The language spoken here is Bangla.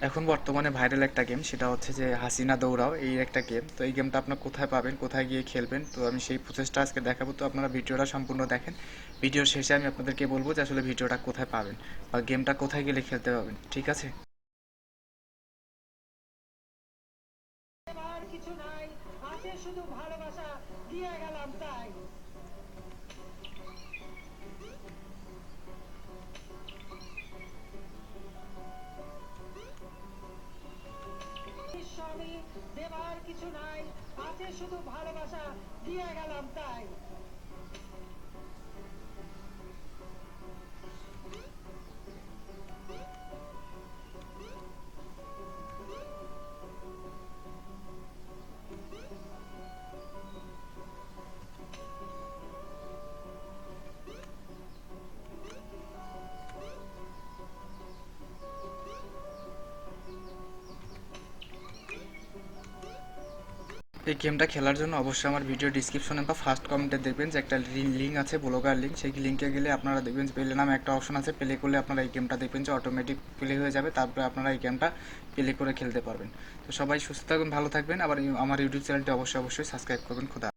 এখন বর্তমানে ভাইরাল একটা গেম সেটা হচ্ছে যে হাসিনা দৌড়াও, এই একটা গেম তো এই গেমটা আপনার কোথায় পাবেন, কোথায় গিয়ে খেলবেন? তো আমি সেই প্রসেসটা আজকে দেখাবো। তো আপনারা ভিডিওটা সম্পূর্ণ দেখেন। ভিডিওর শেষে আমি আপনাদেরকে বলব যে আসলে ভিডিওটা কোথায় পাবেন বা গেমটা কোথায় গেলে খেলতে পাবেন ঠিক আছে? কিছু নাই আছে শুধু ভালোবাসা, দিয়ে গেলাম তাই। কিছু নাই আছে শুধু ভালোবাসা দিয়ে গেলাম তাই। এই গেমটা খেলার জন্য অবশ্যই আমার ভিডিও ডিসক্রিপশনে বা ফার্স্ট কমেন্টে দেখবেন যে একটা লিঙ্ক আছে ব্লগার লিঙ্ক সেই লিঙ্কে গেলে আপনারা দেখবেন যে প্লে নামে একটা অপশন আছে প্লে করলে আপনারা এই গেমটা দেখবেন যে অটোমেটিক প্লে হয়ে যাবে, তারপরে আপনারা এই গেমটা প্লে করে খেলতে পারবেন। তো সবাই সুস্থ থাকবেন ভালো থাকবেন। আবার আমার ইউটিউব চ্যানেলটি অবশ্যই অবশ্যই সাবস্ক্রাইব করবেন। খোদা